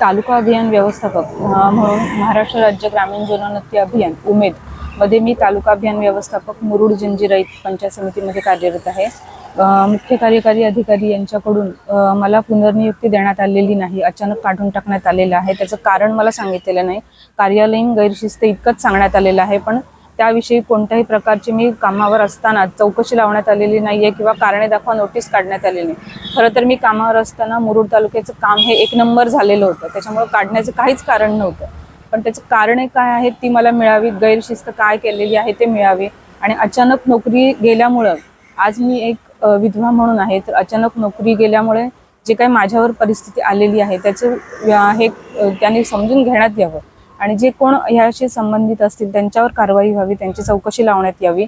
तालुका अभियान व्यवस्थापक म्हणून महाराष्ट्र राज्य ग्रामीण जनोन्नती अभियान उमेदमध्ये मी तालुका अभियान व्यवस्थापक मुरुड जंजिराईत पंचायत समितीमध्ये कार्यरत आहे. मुख्य कार्यकारी अधिकारी यांच्याकडून मला पुनर्नियुक्ती देण्यात आलेली नाही अचानक काढून टाकण्यात आलेलं आहे. त्याचं कारण मला सांगितलेलं नाही. कार्यालयीन गैरशिस्त इतकंच सांगण्यात आलेलं आहे पण त्याविषयी कोणत्याही प्रकारची मी कामावर असताना चौकशी लावण्यात आलेली नाही आहे किंवा कारणे दाखवा नोटीस काढण्यात आलेली नाही. खरं तर मी कामावर असताना मुरुड तालुक्याचं काम हे एक नंबर झालेलं होतं. त्याच्यामुळे काढण्याचं काहीच कारण नव्हतं. पण त्याचं कारणे काय आहेत ती मला मिळावी गैरशिस्त काय केलेली आहे ते मिळावी. आणि अचानक नोकरी गेल्यामुळं आज मी एक विधवा म्हणून आहे तर अचानक नोकरी गेल्यामुळे जे काही माझ्यावर परिस्थिती आलेली आहे त्याचं व्या- हे त्यांनी समजून घेण्यात यावं. आणि जे कोण ह्याशी संबंधित असतील त्यांच्यावर कारवाई व्हावी त्यांची चौकशी लावण्यात यावी.